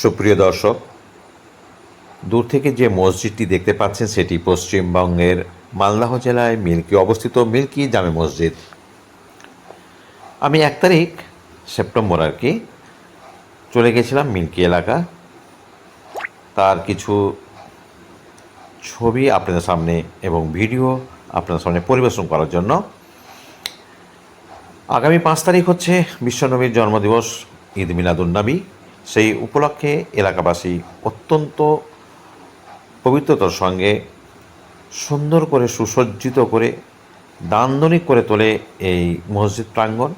সুপ্রিয় দর্শক, দূর থেকে যে মসজিদটি দেখতে পাচ্ছেন সেটি পশ্চিমবঙ্গের মালদাহ জেলায় মিল্কি অবস্থিত মিল্কি জামে মসজিদ। আমি এক তারিখ সেপ্টেম্বর আর কি চলে গেছিলাম মিল্কি এলাকা। তার কিছু ছবি আপনাদের সামনে এবং ভিডিও আপনাদের সামনে পরিবেশন করার জন্য। আগামী পাঁচ তারিখ হচ্ছে বিশ্বনবীর জন্মদিবস, ঈদ মিলাদুন্নবী সেই উপলক্ষে এলাকাবাসী অত্যন্ত পবিত্রতার সঙ্গে সুন্দর করে, সুসজ্জিত করে, দান্দনিক করে তোলে এই মসজিদ প্রাঙ্গণ,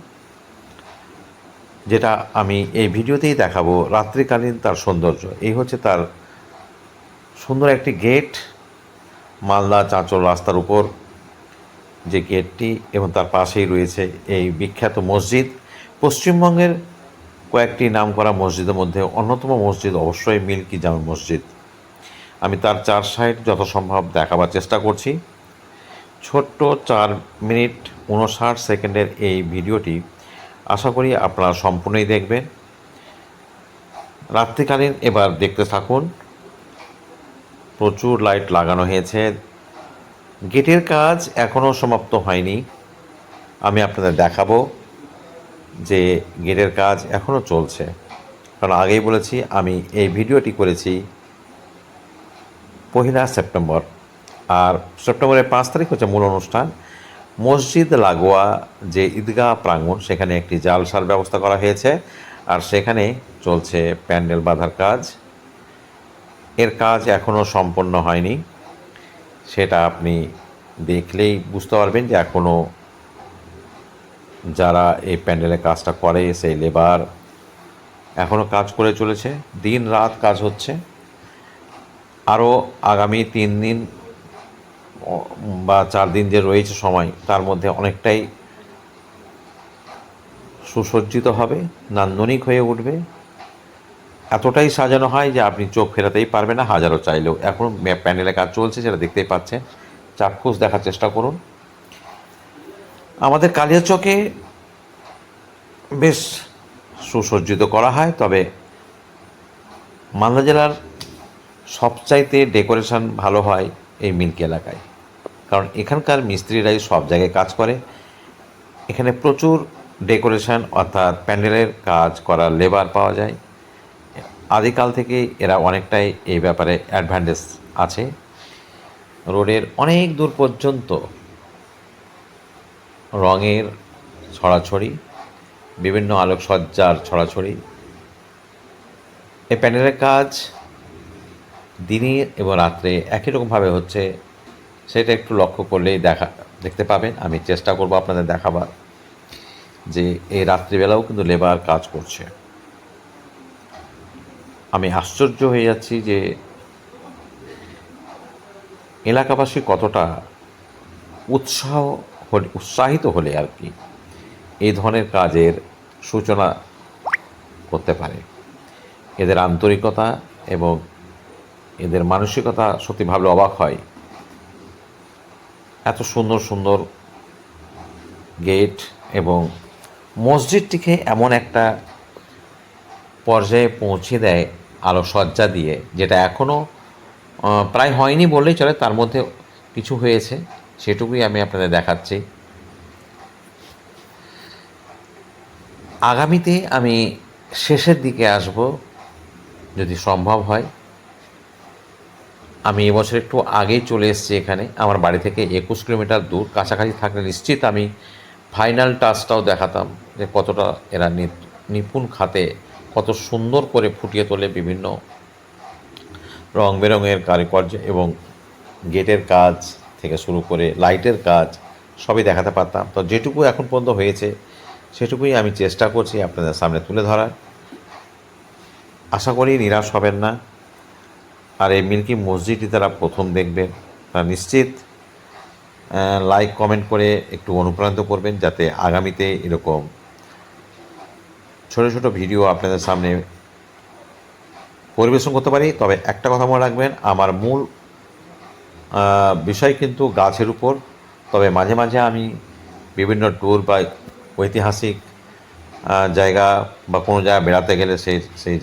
যেটা আমি এই ভিডিওতেই দেখাবো রাত্রিকালীন তার সৌন্দর্য। এই হচ্ছে তার সুন্দর একটি গেট, মালদা চাঁচল রাস্তার উপর যে গেটটি এবং তার পাশেই রয়েছে এই বিখ্যাত মসজিদ। পশ্চিমবঙ্গের কয়েকটি নাম করা মসজিদের মধ্যে অন্যতম মসজিদ অবশ্যই মিল্কি জামে মসজিদ। আমি তার চার সাইড যত সম্ভব দেখাবার চেষ্টা করছি। ছোট্ট চার মিনিট উনষাট সেকেন্ডের এই ভিডিওটি আশা করি আপনারা সম্পূর্ণই দেখবেন। রাত্রিকালীন এবার দেখতে থাকুন। প্রচুর লাইট লাগানো হয়েছে। গেটের কাজ এখনও সমাপ্ত হয়নি। আমি আপনাদের দেখাবো। যে গেটের কাজ এখনও চলছে। কারণ আগেই বলেছি, আমি এই ভিডিওটি করেছি পহিলা সেপ্টেম্বর। আর সেপ্টেম্বরের পাঁচ তারিখ হচ্ছে মূল অনুষ্ঠান। মসজিদ লাগোয়া যে ঈদগাহ প্রাঙ্গণ, সেখানে একটি জালসার ব্যবস্থা করা হয়েছে। আর সেখানে চলছে প্যান্ডেল বাঁধার কাজ। এর কাজ এখনও সম্পন্ন হয়নি। সেটা আপনি দেখলেই বুঝতে পারবেন যে এখনও যারা এই প্যান্ডেলের কাজটা করে, সেই লেবার এখনও কাজ করে চলেছে। দিন রাত কাজ হচ্ছে। আরও আগামী তিন দিন বা চার দিন যে রয়েছে সময়, তার মধ্যে অনেকটাই সুসজ্জিত হবে, নান্দনিক হয়ে উঠবে। এতটাই সাজানো হয় যে আপনি চোখ ফেরাতেই পারবেন না, হাজারো চাইলেও। এখন প্যান্ডেলের কাজ চলছে, সেটা দেখতেই পাচ্ছেন। চাক্ষুষ দেখার চেষ্টা করুন। আমাদের কালিয়াচকে বেশ সুসজ্জিত করা হয়, তবে মালদা জেলার সবচাইতে ডেকোরেশন ভালো হয় এই মিল্কি এলাকায়। কারণ এখানকার মিস্ত্রিরাই সব জায়গায় কাজ করে। এখানে প্রচুর ডেকোরেশন অর্থাৎ প্যান্ডেলের কাজ করার লেবার পাওয়া যায়। আদিকাল থেকে এরা অনেকটাই এই ব্যাপারে অ্যাডভান্টেজ আছে। রোডের অনেক দূর পর্যন্ত রঙের ছড়াছড়ি, বিভিন্ন আলোকসজ্জার ছড়াছড়ি। এই প্যান্ডেলের কাজ দিনে এবং রাত্রে একই রকমভাবে হচ্ছে, সেটা একটু লক্ষ্য করলেই দেখা, দেখতে পাবেন। আমি চেষ্টা করব আপনাদের দেখাবার যে এই রাত্রিবেলাও কিন্তু লেবার কাজ করছে। আমি আশ্চর্য হয়ে যাচ্ছি যে এলাকাবাসী কতটা উৎসাহ হলে, উৎসাহিত হলে আর কি এই ধরনের কাজের সূচনা করতে পারে। এদের আন্তরিকতা এবং এদের মানসিকতা সত্যি ভাবলে অবাক হয়। এত সুন্দর সুন্দর গেট এবং মসজিদটিকে এমন একটা পর্যায়ে পৌঁছে দেয় আলোকসজ্জা দিয়ে, যেটা এখনও প্রায় হয়নি বললেই চলে, তার মধ্যে কিছু হয়েছে। সেটুকুই আমি আপনাদের দেখাচ্ছি। আগামীতে আমি শেষের দিকে আসব, যদি সম্ভব হয়। আমি এবছর একটু আগেই চলে এসেছি এখানে। আমার বাড়ি থেকে একুশ কিলোমিটার দূর, কাছাকাছি থাকলে নিশ্চিত আমি ফাইনাল টাচটাও দেখাতাম যে কতটা এরা নিপুণ খাতে কত সুন্দর করে ফুটিয়ে তোলে বিভিন্ন রং বেরঙের কারুকার্য এবং গেটের কাজ। থেকে শুরু করে লাইটের কাজ সবই দেখাতে পারতাম। তো যেটুকু এখন পর্যন্ত হয়েছে, সেটুকুই আমি চেষ্টা করছি আপনাদের সামনে তুলে ধরার। আশা করি নিরাশ হবেন না। আর এই মিল্কি মসজিদটি তারা প্রথম দেখবেন। তারা নিশ্চিত লাইক কমেন্ট করে একটু অনুপ্রাণিত করবেন যাতে আগামীতে এরকম ছোট ছোট ভিডিও আপনাদের সামনে পরিবেশন করতে পারি। তবে একটা কথা মনে রাখবেন, আমার মূল বিষয় কিন্তু গাছের উপর। তবে মাঝে মাঝে আমি বিভিন্ন ট্যুর বা ঐতিহাসিক জায়গা বা কোনো জায়গায় বেড়াতে গেলে সেই সেই